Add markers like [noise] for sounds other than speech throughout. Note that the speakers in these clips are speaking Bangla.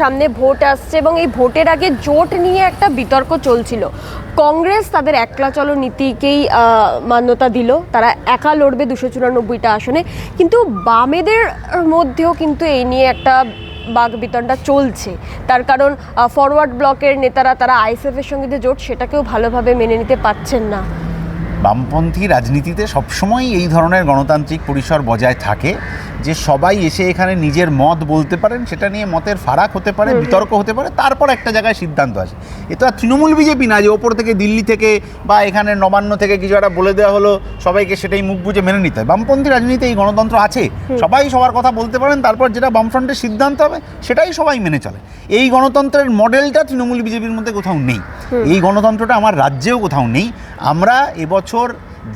সামনে ভোট আসছে এবং এই ভোটের আগে জোট নিয়ে একটা বিতর্ক চলছিল। কংগ্রেস তাদের একলা চলো নীতিকেই মান্যতা দিল। তারা একা লড়বে দুশো চুরানব্বইটা আসনে। কিন্তু বামেদের মধ্যেও কিন্তু এই নিয়ে একটা বাঘ বিতণ্ডা চলছে। তার কারণ ফরওয়ার্ড ব্লকের নেতারা, তারা আইএসএফ এর সঙ্গে যে জোট, সেটাকেও ভালোভাবে মেনে নিতে পারছেন না। বামপন্থী রাজনীতিতে সবসময় এই ধরনের গণতান্ত্রিক পরিসর বজায় থাকে যে সবাই এসে এখানে নিজের মত বলতে পারেন সেটা নিয়ে মতের ফারাক হতে পারে বিতর্ক হতে পারে তারপর একটা জায়গায় সিদ্ধান্ত আসে। এ তো আর তৃণমূল বিজেপি না যে ওপর থেকে দিল্লি থেকে বা এখানে নবান্ন থেকে কিছু একটা বলে দেওয়া হলো সবাইকে সেটাই মুখ বুঝে মেনে নিতে হয়। বামপন্থী রাজনীতিতে এই গণতন্ত্র আছে। সবাই সবার কথা বলতে পারেন তারপর যেটা বামফ্রন্টের সিদ্ধান্ত হবে সেটাই সবাই মেনে চলে। এই গণতন্ত্রের মডেলটা তৃণমূল বিজেপির মধ্যে কোথাও নেই। এই গণতন্ত্রটা আমার রাজ্যেও কোথাও নেই। আমরা এবছর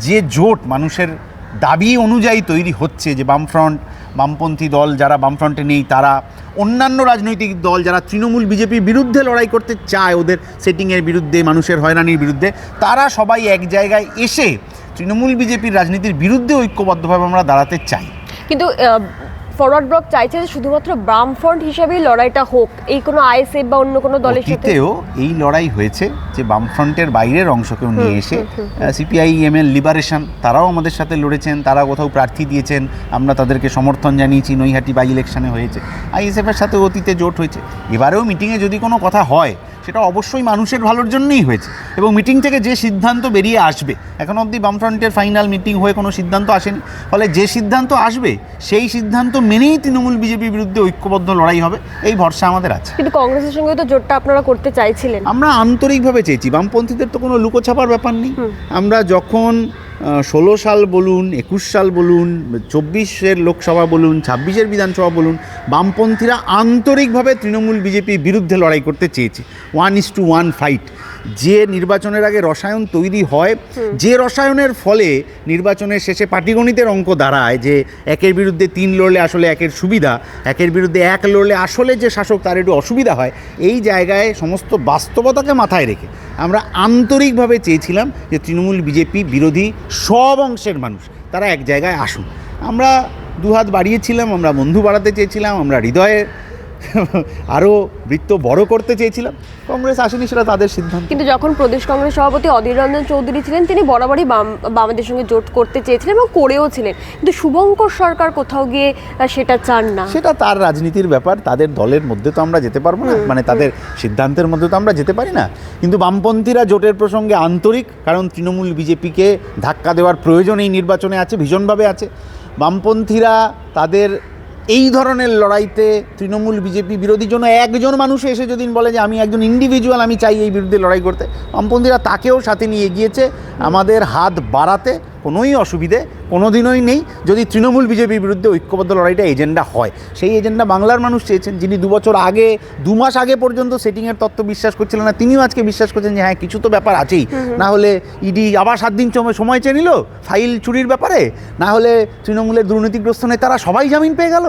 যে জোট মানুষের দাবি অনুযায়ী তৈরি হচ্ছে যে বামফ্রন্ট, বামপন্থী দল যারা বামফ্রন্টে নেই, তারা অন্যান্য রাজনৈতিক দল যারা তৃণমূল বিজেপির বিরুদ্ধে লড়াই করতে চায়, ওদের সেটিংয়ের বিরুদ্ধে, মানুষের হয়রানির বিরুদ্ধে, তারা সবাই এক জায়গায় এসে তৃণমূল বিজেপির রাজনীতির বিরুদ্ধে ঐক্যবদ্ধভাবে আমরা দাঁড়াতে চাই। কিন্তু ফরওয়ার্ড ব্লক চাইছে যে শুধুমাত্র বামফ্রন্ট হিসেবেই লড়াইটা হোক। এই কোনো আইএসএফ বা অন্য কোনো দলের সাথে এই লড়াই হয়েছে যে বামফ্রন্টের বাইরের অংশকেও নিয়ে এসে সিপিআইএম এর লিবারেশন তারাও আমাদের সাথে লড়েছেন তারা কোথাও প্রার্থী দিয়েছেন। আমরা তাদেরকে সমর্থন জানিয়েছি নৈহাটি বাই ইলেকশনে হয়েছে। আইএসএফ এর সাথে অতীতে জোট হয়েছে। এবারেও মিটিংয়ে যদি কোনো কথা হয় সেটা অবশ্যই মানুষের ভালোর জন্যই হয়েছে। এবং মিটিং থেকে যে সিদ্ধান্ত বেরিয়ে আসবে এখন অবধি বামফ্রন্টের ফাইনাল মিটিং হয়ে কোনো সিদ্ধান্ত আসেনি। ফলে যে সিদ্ধান্ত আসবে সেই সিদ্ধান্ত মেনেই তৃণমূল বিজেপির বিরুদ্ধে ঐক্যবদ্ধ লড়াই হবে এই ভরসা আমাদের আছে। কিন্তু কংগ্রেসের সঙ্গে তো জোটটা আপনারা করতে চাইছিলেন। আমরা আন্তরিকভাবে চেয়েছি বামপন্থীদের তো কোনো লুকোছাপার ব্যাপার নেই। আমরা যখন ষোলো সাল বলুন, একুশ সাল বলুন, চব্বিশের লোকসভা বলুন, ছাব্বিশের বিধানসভা বলুন, বামপন্থীরা আন্তরিকভাবে তৃণমূল বিজেপির বিরুদ্ধে লড়াই করতে চেয়েছে। One is to one fight যে নির্বাচনের আগে রসায়ন তৈরি হয় যে রসায়নের ফলে নির্বাচনের শেষে পাটিগণিতের অঙ্ক দাঁড়ায় যে একের বিরুদ্ধে তিন লড়লে আসলে একের সুবিধা একের বিরুদ্ধে এক লড়লে আসলে যে শাসক তার একটু অসুবিধা হয় এই জায়গায় সমস্ত বাস্তবতাকে মাথায় রেখে আমরা আন্তরিকভাবে চেয়েছিলাম যে তৃণমূল বিজেপি বিরোধী সব অংশের মানুষ তারা এক জায়গায় আসুন। আমরা দুহাত বাড়িয়েছিলাম আমরা বন্ধু বাড়াতে চেয়েছিলাম আমরা হৃদয়ে [laughs] আরও বৃত্ত বড় করতে চেয়েছিলাম। কংগ্রেস আসেনি সেটা তাদের সিদ্ধান্ত। কিন্তু যখন প্রদেশ কংগ্রেস সভাপতি অধীর রঞ্জন চৌধুরী ছিলেন তিনি বরাবরই বাম বামেদের সঙ্গে জোট করতে চেয়েছিলেন এবং করেও ছিলেন। কিন্তু শুভঙ্কর সরকার কোথাও গিয়ে সেটা চান না। সেটা তার রাজনীতির ব্যাপার তাদের দলের মধ্যে তো আমরা যেতে পারব না। মানে তাদের সিদ্ধান্তের মধ্যে তো আমরা যেতে পারি না। কিন্তু বামপন্থীরা জোটের প্রসঙ্গে আন্তরিক কারণ তৃণমূল বিজেপিকে ধাক্কা দেওয়ার প্রয়োজন এই নির্বাচনে আছে ভীষণভাবে আছে। বামপন্থীরা তাদের এই ধরনের লড়াইতে তৃণমূল, বিজেপি বিরোধী জন্য একজন মানুষ এসে যদি বলে যে, আমি একজন ইন্ডিভিজুয়াল আমি চাই এই বিরুদ্ধে লড়াই করতে। বামপন্থীরা তাকেও সাথে নিয়ে গিয়েছে আমাদের হাত বাড়াতে কোনোই অসুবিধে কোনো দিনই নেই যদি তৃণমূল বিজেপির বিরুদ্ধে ঐক্যবদ্ধ লড়াইটা এজেন্ডা হয়। সেই এজেন্ডা বাংলার মানুষ চেয়েছেন যিনি দু বছর আগে দু মাস আগে পর্যন্ত সেটিংয়ের তত্ত্ব বিশ্বাস করছিলেন না তিনিও আজকে বিশ্বাস করছেন যে হ্যাঁ কিছু তো ব্যাপার আছেই। না হলে ইডি আবার সাত দিন সময় সময় চেয়ে নিল ফাইল চুরির ব্যাপারে? না হলে তৃণমূলের দুর্নীতিগ্রস্ত নেতারা সবাই জামিন পেয়ে গেল?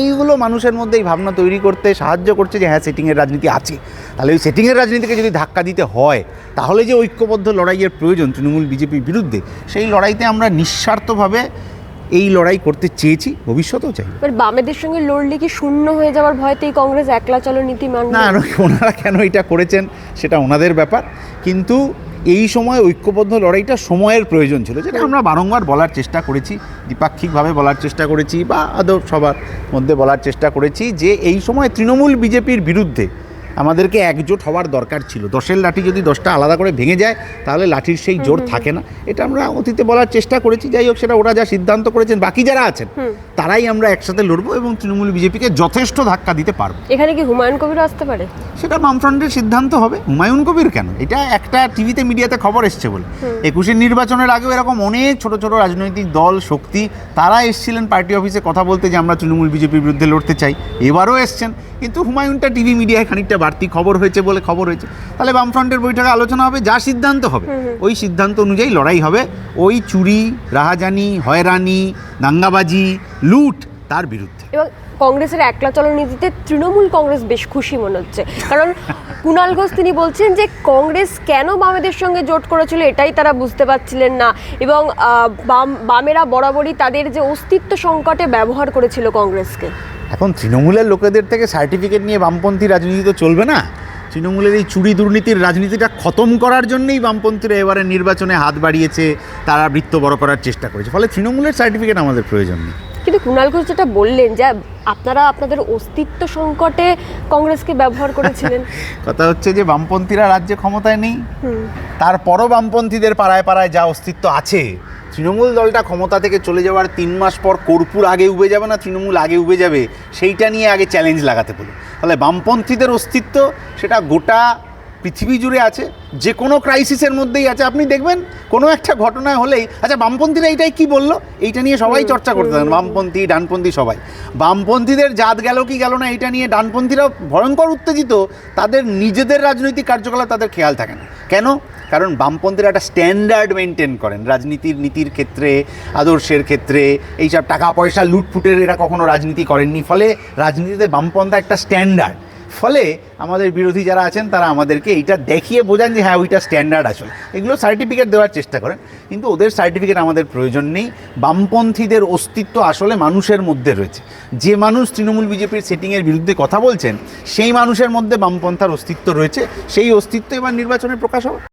এইগুলো মানুষের মধ্যে এই ভাবনা তৈরি করতে সাহায্য করছে যে হ্যাঁ সেটিংয়ের রাজনীতি আছে। তাহলে ওই সেটিংয়ের রাজনীতিকে যদি ধাক্কা দিতে হয় তাহলে যে ঐক্যবদ্ধ লড়াইয়ের প্রয়োজন তৃণমূল বিজেপির বিরুদ্ধে সেই লড়াইতে আমরা নিঃস্বার্থভাবে এই লড়াই করতে চেয়েছি ভবিষ্যতেও চাই। এবার বামেদের সঙ্গে লড়লে কি শূন্য হয়ে যাওয়ার ভয়তেই কংগ্রেস একলা চলো নীতি মানবে না ওনারা কেন এটা করেছেন সেটা ওনাদের ব্যাপার। কিন্তু এই সময় ঐক্যবদ্ধ লড়াইটা সময়ের প্রয়োজন ছিল যেটা আমরা বারংবার বলার চেষ্টা করেছি দ্বিপাক্ষিকভাবে বলার চেষ্টা করেছি বা আদৌ সবার মধ্যে বলার চেষ্টা করেছি যে এই সময় তৃণমূল বিজেপির বিরুদ্ধে আমাদেরকে একজোট হওয়ার দরকার ছিল। দশের লাঠি যদি দশটা আলাদা করে ভেঙে যায় তাহলে লাঠির সেই জোর থাকে না। এটা আমরা অতীতে বলার চেষ্টা করেছি। যাই হোক সেটা ওরা যা সিদ্ধান্ত করেছেন বাকি যারা আছেন তারাই আমরা একসাথে লড়বো এবং তৃণমূল বিজেপিকে যথেষ্ট ধাক্কা দিতে পারব। এখানে কি হুমায়ুন কবির আসতে পারে? সেটা বামফ্রন্টের সিদ্ধান্ত হবে। হুমায়ুন কবির কেন? এটা একটা টিভিতে মিডিয়াতে খবর এসছে বলে। একুশের নির্বাচনের আগেও এরকম অনেক ছোট ছোট রাজনৈতিক দল শক্তি তারা এসছিলেন পার্টি অফিসে কথা বলতে যে আমরা তৃণমূল বিজেপির বিরুদ্ধে লড়তে চাই। এবারও এসছেন। কিন্তু হুমায়ুনটা টিভি মিডিয়ায় খানিকটা বাড়তি খবর হয়েছে বলে খবর হয়েছে। তাহলে বামফ্রন্টের বৈঠকে আলোচনা হবে যা সিদ্ধান্ত হবে। ওই সিদ্ধান্ত অনুযায়ী লড়াই হবে। ওই চুরি রাহাজানি হয়রানি দাঙ্গাবাজি লুট তার বিরুদ্ধে। এবং কংগ্রেসের একলা চলো নীতিতে তৃণমূল কংগ্রেস বেশ খুশি মনে হচ্ছে। কারণ কুণাল ঘোষ তিনি বলছেন যে কংগ্রেস কেন বামেদের সঙ্গে জোট করেছিল এটাই তারা বুঝতে পারছিলেন না। এবং বাম বামেরা বরাবরই তাদের যে অস্তিত্ব সংকটে ব্যবহার করেছিল কংগ্রেসকে। এখন তৃণমূলের লোকেদের থেকে সার্টিফিকেট নিয়ে বামপন্থী রাজনীতি তো চলবে না? তৃণমূলের এই চুরি দুর্নীতির রাজনীতিটা খতম করার জন্যই বামপন্থীরা এবারে নির্বাচনে হাত বাড়িয়েছে তারা বৃত্ত বড় করার চেষ্টা করেছে। ফলে তৃণমূলের সার্টিফিকেট আমাদের প্রয়োজন নেই। কিন্তু কুণাল ঘোষ যেটা বললেন যে আপনারা আপনাদের অস্তিত্ব সংকটে কংগ্রেসকে ব্যবহার করেছিলেন। [laughs] কথা হচ্ছে যে বামপন্থীরা রাজ্যে ক্ষমতায় নেই। তারপরও বামপন্থীদের পাড়ায় পাড়ায় যা অস্তিত্ব আছে তৃণমূল দলটা ক্ষমতা থেকে চলে যাওয়ার তিন মাস পর কর্পূর আগে উবে যাবে না, তৃণমূল আগে উবে যাবে, সেইটা নিয়ে আগে চ্যালেঞ্জ লাগাতে বলো তাহলে বামপন্থীদের অস্তিত্ব, সেটা গোটা পৃথিবী জুড়ে আছে যে কোনো ক্রাইসিসের মধ্যেই আছে। আপনি দেখবেন কোনো একটা ঘটনা হলেই আচ্ছা বামপন্থীরা এইটাই কি বলল? এইটা নিয়ে সবাই চর্চা করতে থাকেন বামপন্থী ডানপন্থী সবাই। বামপন্থীদের জাত গেল কি গেল না এইটা নিয়ে ডানপন্থীরা ভয়ঙ্কর উত্তেজিত তাদের নিজেদের রাজনৈতিক কার্যকলাপ তাদের খেয়াল থাকে না। কেন? কারণ বামপন্থীরা একটা স্ট্যান্ডার্ড মেনটেন করেন রাজনীতির নীতির ক্ষেত্রে আদর্শের ক্ষেত্রে এইসব টাকা পয়সা লুটফুটের এরা কখনো রাজনীতি করেননি। ফলে রাজনীতিতে বামপন্থা একটা স্ট্যান্ডার্ড ফলে আমাদের বিরোধী যারা আছেন, তারা আমাদেরকে এইটা দেখিয়ে বোঝান যে হ্যাঁ ওইটা স্ট্যান্ডার্ড আসলে। এগুলো সার্টিফিকেট দেওয়ার চেষ্টা করেন। কিন্তু ওদের সার্টিফিকেট আমাদের প্রয়োজন নেই। বামপন্থীদের অস্তিত্ব আসলে মানুষের মধ্যে রয়েছে। যে মানুষ তৃণমূল বিজেপির সেটিংয়ের বিরুদ্ধে কথা বলছেন, সেই মানুষের মধ্যে বামপন্থার অস্তিত্ব রয়েছে। সেই অস্তিত্ব এবার নির্বাচনে প্রকাশ হবে।